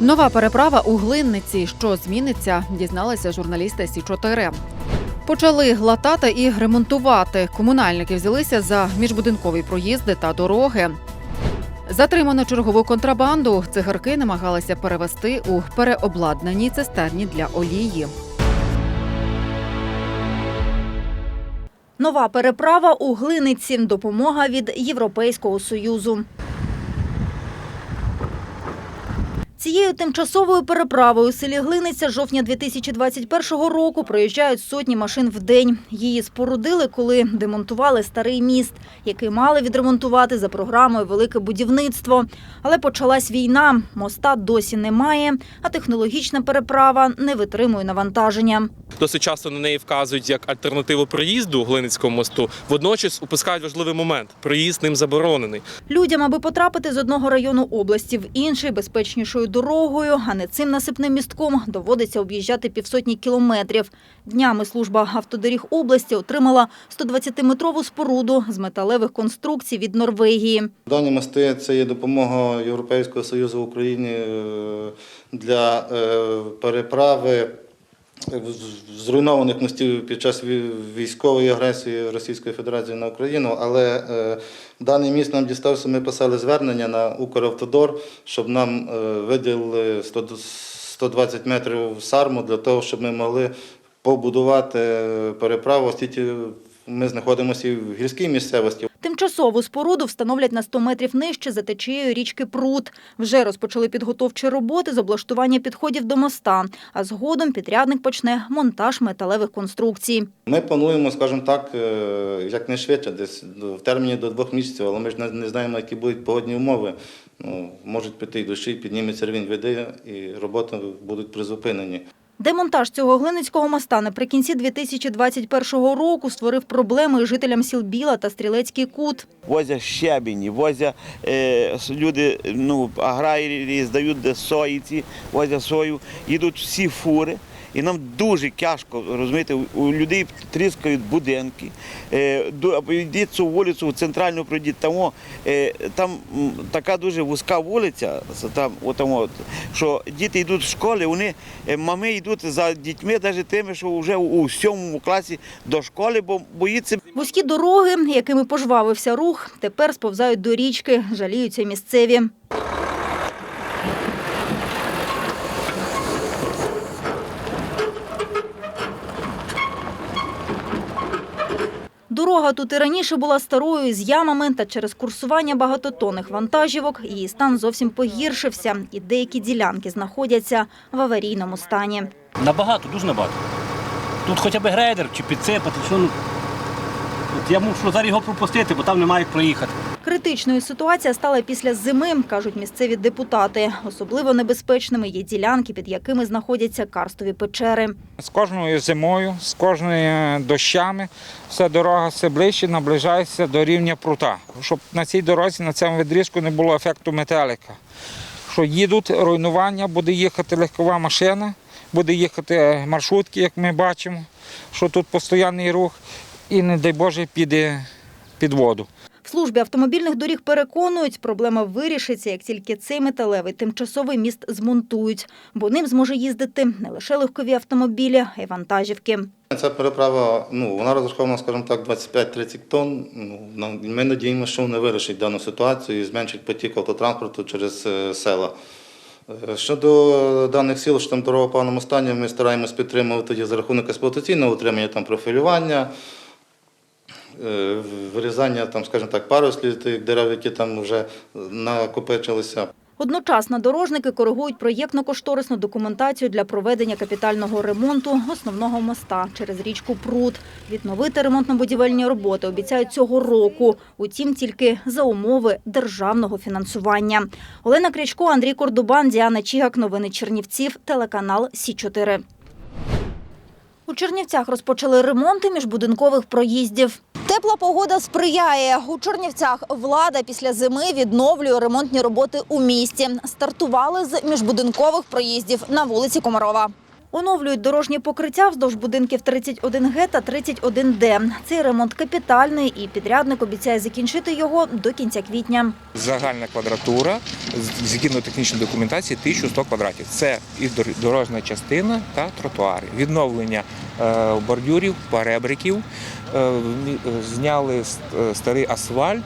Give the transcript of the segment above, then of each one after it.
Нова переправа у Глинниці. Що зміниться, дізналися журналісти Сі 4 Почали глатати і ремонтувати. Комунальники взялися за міжбудинкові проїзди та дороги. Затримано чергову контрабанду. Цигарки намагалися перевести у переобладнаній цистерні для олії. Нова переправа у Глиниці. Допомога від Європейського союзу. Цією тимчасовою переправою у селі Глиниця жовтня 2021 року проїжджають сотні машин в день. Її спорудили, коли демонтували старий міст, який мали відремонтувати за програмою Велике будівництво. Але почалась війна, моста досі немає, а технологічна переправа не витримує навантаження. Досить часто на неї вказують як альтернативу проїзду Глиницького мосту. Водночас упускають важливий момент: проїзд ним заборонений. Людям, аби потрапити з одного району області в інший безпечнішою дорогою, а не цим насипним містком, доводиться об'їжджати півсотні кілометрів. Днями служба автодоріг області отримала 120-метрову споруду з металевих конструкцій від Норвегії. Дані мости це є допомога Європейського Союзу Україні е, для е, переправи зруйнованих мостів під час військової агресії Російської Федерації на Україну. Але е, даний міст нам дістався. Ми писали звернення на Укравтодор, щоб нам е, виділили 120 метрів сарму для того, щоб ми могли побудувати е, переправу, ми знаходимося і в гірській місцевості. Тимчасову споруду встановлять на 100 метрів нижче за течією річки Прут. Вже розпочали підготовчі роботи з облаштування підходів до моста, а згодом підрядник почне монтаж металевих конструкцій. Ми плануємо, скажімо так, е, якнайшвидше, десь до- в терміні до двох місяців, але ми ж не- не знаємо, які будуть погодні умови. Ну, можуть піти дощі, підніметься рівень води, і роботи будуть призупинені. Демонтаж цього глиницького моста наприкінці 2021 року створив проблеми жителям сіл Біла та Стрілецький кут. возять щебені, возять е, люди, ну, аграрії здають де соїці, возять сою, їдуть всі фури. І нам дуже тяжко, розумієте, у- людей тріскають будинки. Е, йдіть цю вулицю, центральну пройдіть, там, е, там така дуже вузька вулиця, там, отам от, що діти йдуть в школи, вони, е, мами йдуть за дітьми, навіть тими, що вже у сьомому класі до школи, бо боїться Вузькі дороги, якими пожвавився рух, тепер сповзають до річки, жаліються місцеві. Дорога тут і раніше була старою з ямами, та через курсування багатотонних вантажівок її стан зовсім погіршився, і деякі ділянки знаходяться в аварійному стані. Набагато, дуже набагато. Тут хоча б грейдер чи підсипати, що ну. От я мушу зараз його пропустити, бо там немає як проїхати. Критичною ситуація стала після зими, кажуть місцеві депутати. Особливо небезпечними є ділянки, під якими знаходяться карстові печери. З кожною зимою, з кожними дощами, вся дорога все ближче наближається до рівня прута. Щоб на цій дорозі, на цьому відрізку не було ефекту метелика. Що їдуть руйнування, буде їхати легкова машина, буде їхати маршрутки, як ми бачимо, що тут постійний рух, і, не дай Боже, піде під воду. В службі автомобільних доріг переконують, проблема вирішиться, як тільки цей металевий тимчасовий міст змонтують, бо ним зможе їздити не лише легкові автомобілі, а й вантажівки. Ця переправа, ну, вона розрахована, скажімо так, 25-30 тонн. Ну, ми надіємося, що вона вирішить дану ситуацію і зменшить потік автотранспорту через е, села. Е, Щодо даних сіл, що там дорога в поганому стані, ми стараємось підтримувати за рахунок експлуатаційного утримання, там профілювання, вирізання, там, скажімо так, парослів тих дерев, які там вже накопичилися. Одночасно дорожники коригують проєктно-кошторисну документацію для проведення капітального ремонту основного моста через річку Прут. Відновити ремонтно-будівельні роботи обіцяють цього року. Утім, тільки за умови державного фінансування. Олена Крячко, Андрій Кордубан, Діана Чігак. Новини Чернівців. Телеканал Сі 4 У Чернівцях розпочали ремонти міжбудинкових проїздів. Тепла погода сприяє. У Чернівцях влада після зими відновлює ремонтні роботи у місті. Стартували з міжбудинкових проїздів на вулиці Комарова. Оновлюють дорожні покриття вздовж будинків 31Г та 31Д. Цей ремонт капітальний і підрядник обіцяє закінчити його до кінця квітня. Загальна квадратура згідно технічної документації 1100 квадратів. Це і дор- дорожня частина та тротуари. Відновлення е, бордюрів, перебриків, е, е, зняли старий асфальт,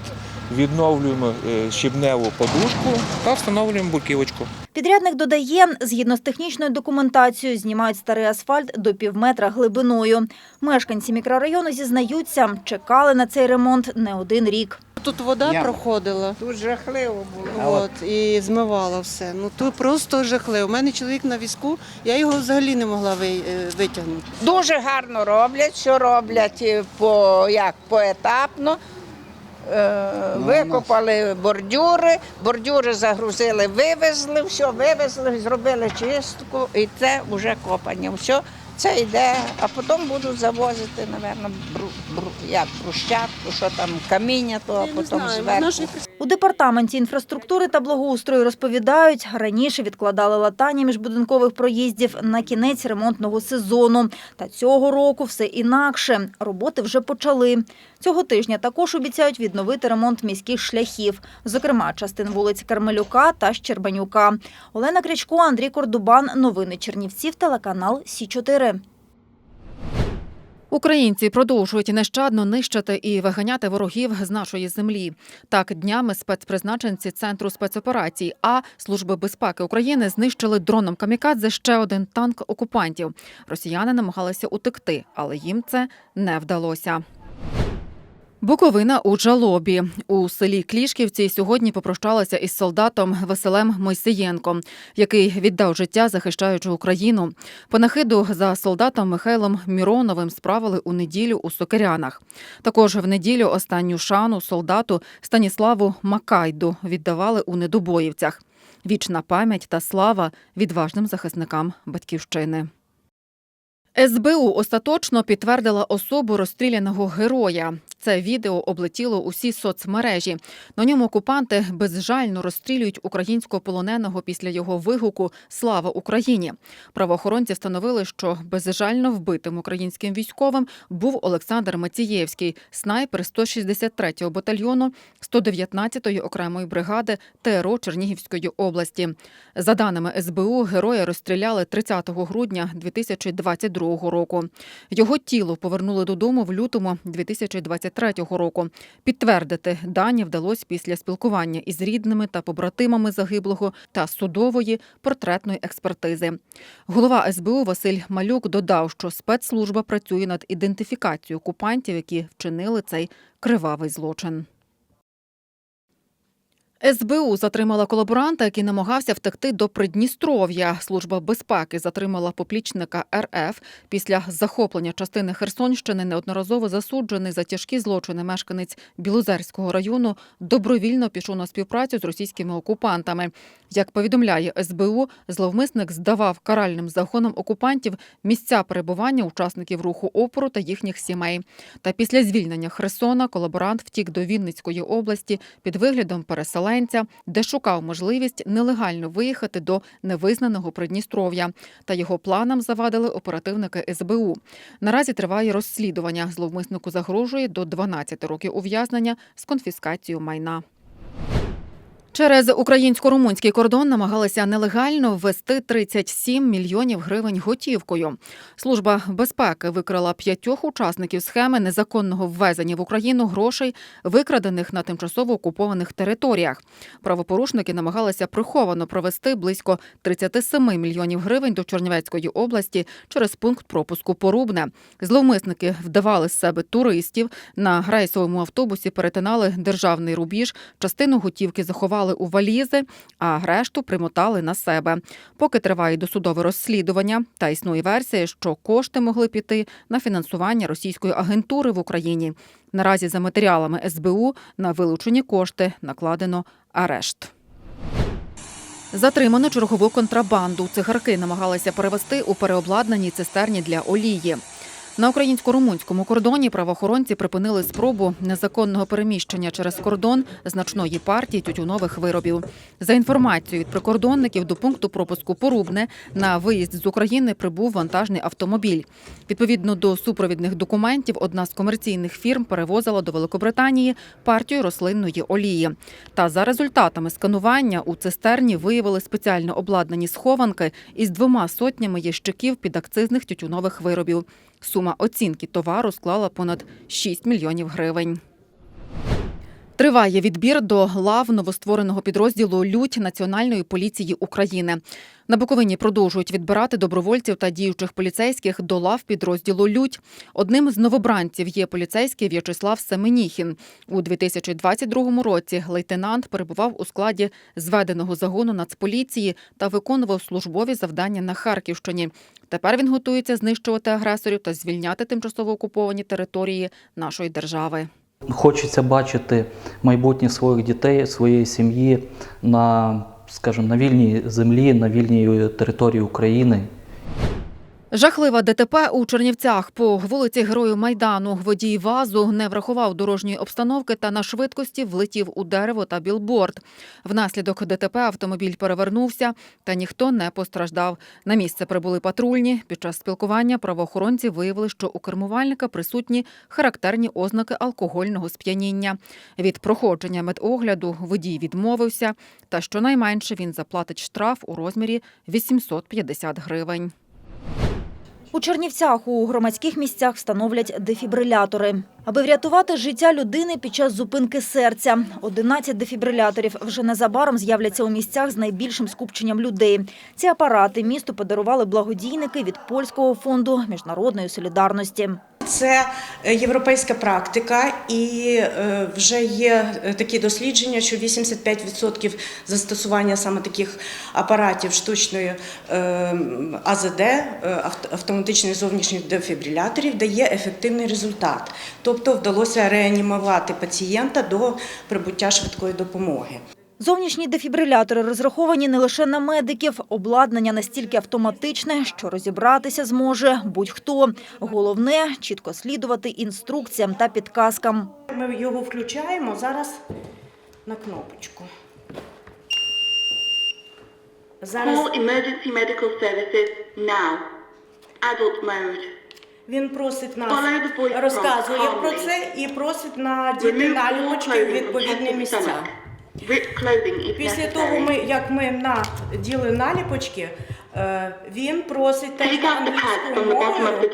відновлюємо е, щебневу подушку та встановлюємо бурківочку. Підрядник додає, згідно з технічною документацією, знімають старий асфальт до півметра глибиною. Мешканці мікрорайону зізнаються, чекали на цей ремонт не один рік. Тут вода Яма. проходила Тут жахливо було. От, і змивала все. Ну тут просто жахливо. У мене чоловік на візку, я його взагалі не могла е, витягнути. Дуже гарно роблять, що роблять е, по, як, поетапно. Е, Викопали бордюри, бордюри загрузили, вивезли, все вивезли, зробили чистку, і це вже копання. Все це йде, а потім будуть завозити, напевно, бру, бру, як брусчатку, що там каміння, то а потім зверху. У департаменті інфраструктури та благоустрою розповідають, раніше відкладали латання міжбудинкових проїздів на кінець ремонтного сезону. Та цього року все інакше. Роботи вже почали. Цього тижня також обіцяють відновити ремонт міських шляхів, зокрема частин вулиць Кармелюка та Щербанюка. Олена Крячко, Андрій Кордубан. Новини Чернівців, телеканал Сі 4 Українці продовжують нещадно нищити і виганяти ворогів з нашої землі. Так, днями спецпризначенці центру спецоперацій А Служби безпеки України знищили дроном камікадзе ще один танк окупантів. Росіяни намагалися утекти, але їм це не вдалося. Буковина у жалобі у селі Клішківці сьогодні попрощалася із солдатом Василем Мойсієнком, який віддав життя, захищаючи Україну. Панахиду за солдатом Михайлом Міроновим справили у неділю у Сокирянах. Також в неділю останню шану солдату Станіславу Макайду віддавали у Недобоївцях. Вічна пам'ять та слава відважним захисникам батьківщини. СБУ остаточно підтвердила особу розстріляного героя. Це відео облетіло усі соцмережі. На ньому окупанти безжально розстрілюють українського полоненого після його вигуку Слава Україні. Правоохоронці встановили, що безжально вбитим українським військовим був Олександр Мацієвський, снайпер 163-го батальйону 119-ї окремої бригади ТРО Чернігівської області. За даними СБУ, героя розстріляли 30 грудня 2022 року. Його тіло повернули додому в лютому 2023 року. Підтвердити дані вдалося після спілкування із рідними та побратимами загиблого та судової портретної експертизи. Голова СБУ Василь Малюк додав, що спецслужба працює над ідентифікацією окупантів, які вчинили цей кривавий злочин. СБУ затримала колаборанта, який намагався втекти до Придністров'я. Служба безпеки затримала поплічника РФ після захоплення частини Херсонщини. Неодноразово засуджений за тяжкі злочини мешканець Білозерського району добровільно пішов на співпрацю з російськими окупантами. Як повідомляє СБУ, зловмисник здавав каральним загонам окупантів місця перебування учасників руху опору та їхніх сімей. Та після звільнення Херсона колаборант втік до Вінницької області під виглядом переселенця, де шукав можливість нелегально виїхати до невизнаного Придністров'я. Та його планам завадили оперативники СБУ. Наразі триває розслідування. Зловмиснику загрожує до 12 років ув'язнення з конфіскацією майна. Через українсько-румунський кордон намагалися нелегально ввести 37 мільйонів гривень готівкою. Служба безпеки викрила п'ятьох учасників схеми незаконного ввезення в Україну грошей, викрадених на тимчасово окупованих територіях. Правопорушники намагалися приховано провести близько 37 мільйонів гривень до Чернівецької області через пункт пропуску Порубне. Зловмисники вдавали з себе туристів на рейсовому автобусі, перетинали державний рубіж, частину готівки заховали у валізи, а решту примотали на себе. Поки триває досудове розслідування, та існує версія, що кошти могли піти на фінансування російської агентури в Україні. Наразі за матеріалами СБУ на вилучені кошти накладено арешт. Затримано чергову контрабанду. Цигарки намагалися перевести у переобладнаній цистерні для олії. На українсько-румунському кордоні правоохоронці припинили спробу незаконного переміщення через кордон значної партії тютюнових виробів. За інформацією від прикордонників до пункту пропуску Порубне на виїзд з України прибув вантажний автомобіль. Відповідно до супровідних документів, одна з комерційних фірм перевозила до Великобританії партію рослинної олії. Та за результатами сканування у цистерні виявили спеціально обладнані схованки із двома сотнями ящиків підакцизних тютюнових виробів. Сума оцінки товару склала понад 6 мільйонів гривень. Триває відбір до лав новоствореного підрозділу Лють Національної поліції України. На Буковині продовжують відбирати добровольців та діючих поліцейських до лав підрозділу Лють. Одним з новобранців є поліцейський В'ячеслав Семеніхін. У 2022 році лейтенант перебував у складі зведеного загону Нацполіції та виконував службові завдання на Харківщині. Тепер він готується знищувати агресорів та звільняти тимчасово окуповані території нашої держави. Хочеться бачити майбутнє своїх дітей, своєї сім'ї на, скажімо, на вільній землі, на вільній території України. Жахлива ДТП у Чернівцях по вулиці Герою Майдану. Водій вазу не врахував дорожньої обстановки та на швидкості влетів у дерево та білборд. Внаслідок ДТП автомобіль перевернувся, та ніхто не постраждав. На місце прибули патрульні. Під час спілкування правоохоронці виявили, що у кермувальника присутні характерні ознаки алкогольного сп'яніння. Від проходження медогляду водій відмовився, та щонайменше він заплатить штраф у розмірі 850 гривень. У Чернівцях у громадських місцях встановлять дефібрилятори. Аби врятувати життя людини під час зупинки серця. 11 дефібриляторів вже незабаром з'являться у місцях з найбільшим скупченням людей. Ці апарати місту подарували благодійники від польського фонду міжнародної солідарності. Це європейська практика, і е, вже є е, такі дослідження, що 85% застосування саме таких апаратів штучної е, АЗД, автоматичних зовнішніх дефібриляторів, дає ефективний результат. Тобто вдалося реанімувати пацієнта до прибуття швидкої допомоги. Зовнішні дефібрилятори розраховані не лише на медиків. Обладнання настільки автоматичне, що розібратися зможе будь-хто. Головне – чітко слідувати інструкціям та підказкам. Ми його включаємо зараз на кнопочку. Зараз Call emergency medical services now. Adult mode. Він просить нас, розказує про це і просить надіти наліпочки в відповідні місця. Після того, ми, як ми наділи наліпочки, е, він просить теж англійською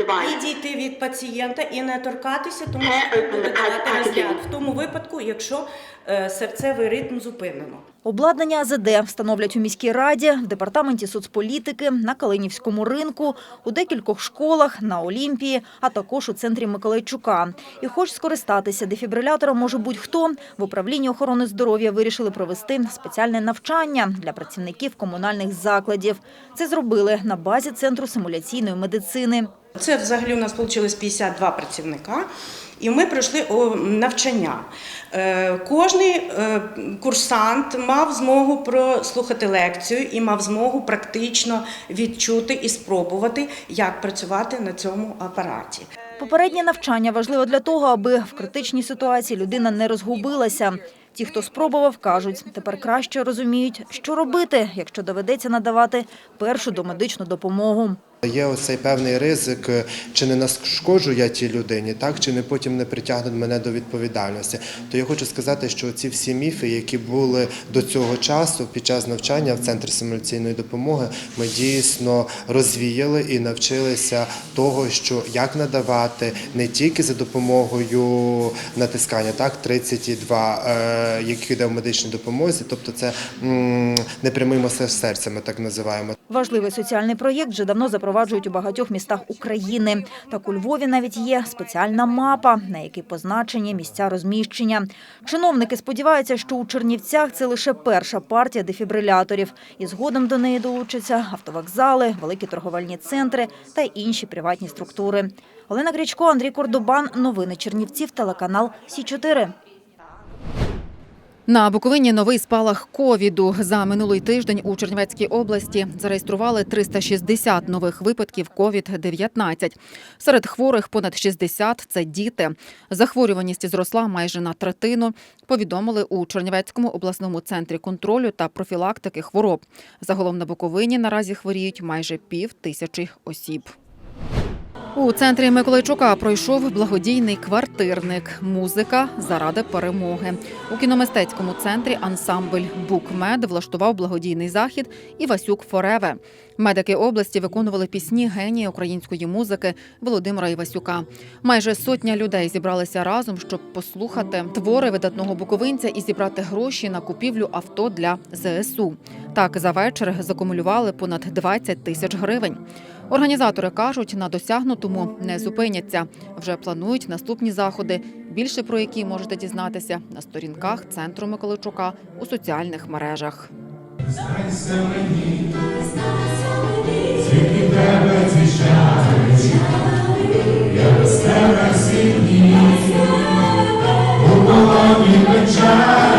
device. відійти від пацієнта і не торкатися, тому Tear що open буде давати розгляд. В тому випадку, якщо е, серцевий ритм зупинено. Обладнання АЗД встановлять у міській раді, в департаменті соцполітики, на Калинівському ринку, у декількох школах, на Олімпії, а також у центрі Миколайчука. І хоч скористатися дефібрилятором може будь-хто, в управлінні охорони здоров'я вирішили провести спеціальне навчання для працівників комунальних закладів. Це зробили на базі Центру симуляційної медицини. Це взагалі у нас вийшло 52 працівника, і ми пройшли навчання. Е, Кожний е, курсант мав змогу прослухати лекцію і мав змогу практично відчути і спробувати, як працювати на цьому апараті. Попереднє навчання важливо для того, аби в критичній ситуації людина не розгубилася. Ті, хто спробував, кажуть, тепер краще розуміють, що робити, якщо доведеться надавати першу домедичну допомогу. Є оцей певний ризик, е, чи не нашкоджу я тій людині, так чи не потім не притягнуть мене до відповідальності. То я хочу сказати, що ці всі міфи, які були до цього часу під час навчання в центрі симуляційної допомоги, ми дійсно розвіяли і навчилися того, що як надавати не тільки за допомогою натискання, так 32, е, які йде в медичній допомозі, тобто це непрямий масаж серця, ми так називаємо. Важливий соціальний проєкт вже давно запроваджують у багатьох містах України. Так у Львові навіть є спеціальна мапа, на якій позначені місця розміщення. Чиновники сподіваються, що у Чернівцях це лише перша партія дефібриляторів. І згодом до неї долучаться автовокзали, великі торговельні центри та інші приватні структури. Олена Гречко, Андрій Кордобан. Новини Чернівців, телеканал Сі 4 На Буковині новий спалах ковіду. За минулий тиждень у Чернівецькій області зареєстрували 360 нових випадків ковід-19. Серед хворих понад 60 – це діти. Захворюваність зросла майже на третину, повідомили у Чернівецькому обласному центрі контролю та профілактики хвороб. Загалом на Буковині наразі хворіють майже пів тисячі осіб. У центрі Миколайчука пройшов благодійний квартирник Музика заради перемоги. У кіномистецькому центрі ансамбль Букмед влаштував благодійний захід Івасюк Фореве. Медики області виконували пісні генія української музики Володимира Івасюка. Майже сотня людей зібралися разом, щоб послухати твори видатного буковинця і зібрати гроші на купівлю авто для ЗСУ. Так за вечір закумулювали понад 20 тисяч гривень. Організатори кажуть, на досягнутому не зупиняться. Вже планують наступні заходи, більше про які можете дізнатися на сторінках центру Миколичука у соціальних мережах. Знайся я без тебе всі дні, у голові печаль.